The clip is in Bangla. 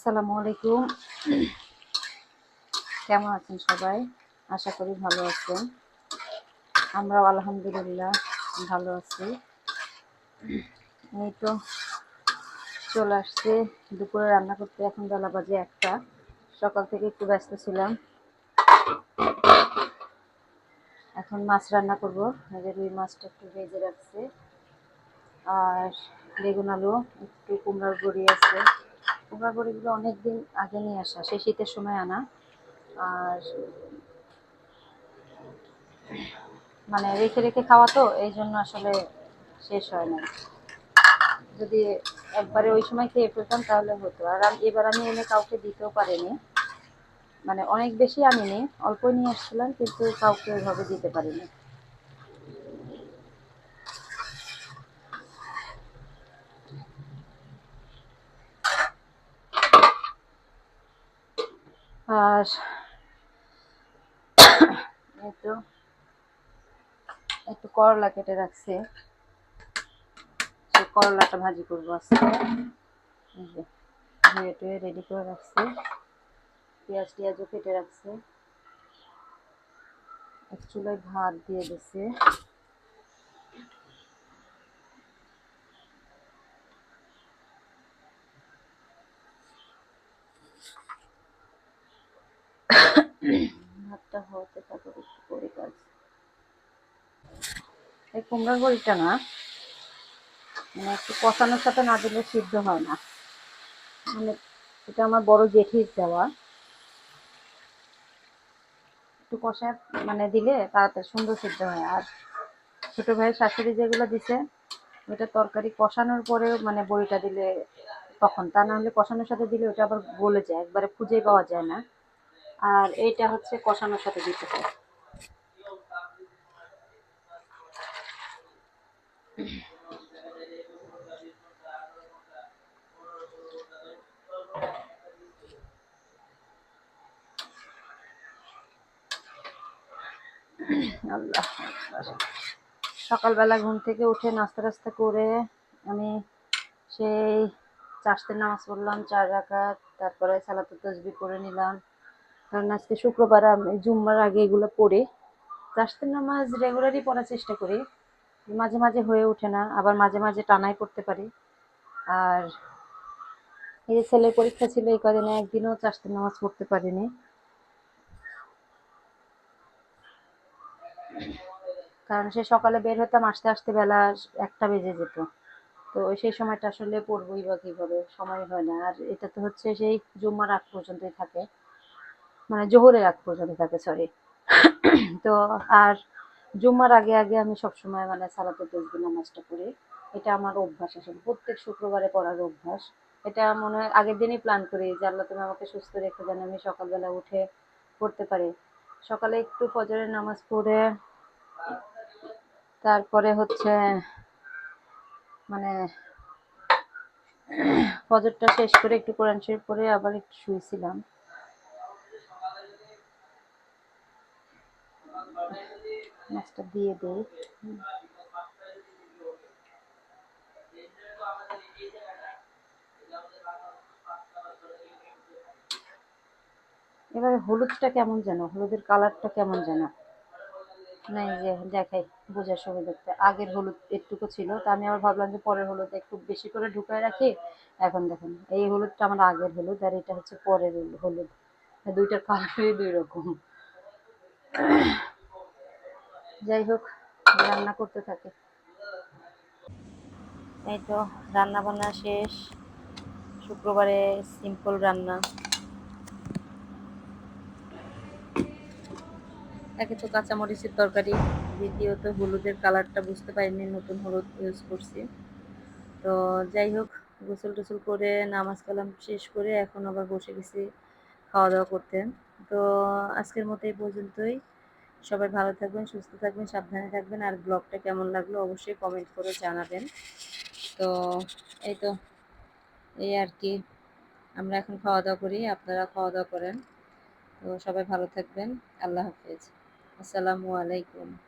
আসসালামু আলাইকুম। কেমন আছেন সবাই? আশা করি ভালো আছেন। আমরাও আলহামদুলিল্লাহ ভালো আছি। এই তো চলে আসছে দুপুরে রান্না করতে। এখন বেলা বাজে একটা। সকাল থেকে একটু ব্যস্ত ছিলাম। এখন মাছ রান্না করব। রুই মাছটা একটু ভেজে রাখছে। আর বেগুন আলু, একটু কুমড়ার বড়ি আছে। কুমড়ার বড়িগুলো অনেকদিন আগে নিয়ে আসা, সেই শীতের সময় আনা। আর মানে রেখে রেখে খাওয়া তো, এই জন্য আসলে শেষ হয় না। যদি একবারে ওই সময় খেয়ে ফেলতাম তাহলে হতো। আর এবার আমি এনে কাউকে দিতেও পারিনি। মানে অনেক বেশি আনিনি অল্প নিয়ে আসছিলাম, কিন্তু কাউকে ওইভাবে দিতে পারিনি। আর তো একটু করলা কেটে রাখছে। সেই করলাটা ভাজি করব আজকে। রেডি করে রাখছে। পেঁয়াজ টিয়াজও কেটে রাখছে। এক চুলায় ভাত দিয়ে দিছি। ভাতটা হতে তারপর একটু করে কাজ। এই কুমড়ার বড়িটা না মানে একটু কষানোর সাথে না দিলে সিদ্ধ হয় না। মানে এটা আমার বড় জেঠির দেওয়া। একটু কষা মানে দিলে তাড়াতাড়ি সুন্দর সিদ্ধ হয়। আর ছোটো ভাইয়ের শাশুড়ি যেগুলো দিছে ওটা তরকারি কষানোর পরে মানে বড়িটা দিলে তখন, তা না হলে কষানোর সাথে দিলে ওটা আবার গলে যায়, একবারে খুঁজে পাওয়া যায় না। আর এইটা হচ্ছে কষানোর সাথে দিতে হয়। আল্লাহ সকালবেলা ঘুম থেকে উঠে নাস্তা টাস্তা করে আমি সেই চাষতের নামাজ পড়লাম, চার রাকাত, তারপরে সালাত তসবি করে নিলাম। কারণ আজকে শুক্রবার আমি জুম্মার আগে এগুলো পড়ে। চাষতের নামাজ রেগুলারই পড়ার চেষ্টা করি। মাঝে মাঝে হয়ে ওঠে না, আবার মাঝে মাঝে টানাই পড়তে পারি। আর এই যে ছেলের পরীক্ষা ছিল এই কদিনে, একদিনও চাষতের নামাজ পড়তে পারিনি। কারণ সে সকালে বের হতাম, আসতে আসতে বেলা একটা বেজে যেত। তো সেই সময়টা আসলে পড়বই বা কীভাবে, সময় হয় না। আর এটা তো হচ্ছে সেই জুম্মার আগ পর্যন্তই থাকে। মানে জোহরের আগ পর্যন্ত থাকে সরি তো আর জুম্মার আগে আগে আমি সবসময় মানে সালাতে তসবি নামাজটা পড়ি। এটা আমার অভ্যাস আসলে। প্রত্যেক শুক্রবারে পড়ার অভ্যাস। এটা মনে হয় আগের দিনই প্ল্যান করি যে আল্লাহ তুমি আমাকে সুস্থ রেখে যেন আমি সকালবেলা উঠে পড়তে পারি। সকালে একটু ফজরের নামাজ পড়ে, তারপরে হচ্ছে মানে ফজরটা শেষ করে একটু কোরআন শরীফ পড়ে আবার একটু শুয়েছিলাম মাছটা দিয়ে দিই। এবারে হলুদটা কেমন যেন, হলুদের কালারটা কেমন যেন? না এই যে, দেখাই, বোঝার সুবিধাতে আগের হলুদ একটুকু ছিল, তা আমি আবার ভাবলাম যে পরের হলুদ একটু বেশি করে ঢুকায় রাখি। এখন দেখেন, এই হলুদটা আমার আগের হলুদ আর এটা হচ্ছে পরের হলুদ। দুইটার কালারই দুই রকম। যাই হোক, রান্না করতে থাকে। এই তো, রান্না বান্না শেষ। শুক্রবারে সিম্পল রান্না। একে তো কাঁচামরিচের তরকারি, দ্বিতীয়ত হলুদের কালারটা বুঝতে পারিনি, নতুন হলুদ ইউজ করছি। তো যাই হোক, গোসল টোসল করে, নামাজ কালাম শেষ করে, এখন আবার বসে গেছি খাওয়া দাওয়া করতে। তো আজকের মতো এই পর্যন্তই। সবাই ভালো থাকবেন, সুস্থ থাকবেন, সাবধানে থাকবেন। আর ব্লগটা কেমন লাগল অবশ্যই কমেন্ট করে জানাবেন। তো এই তো, এই আর কি। আমরা এখন খাওয়া দাওয়া করি, আপনারা খাওয়া দাওয়া করেন। তো সবাই ভালো থাকবেন, আল্লাহ হাফেজ। আসসালামু আলাইকুম।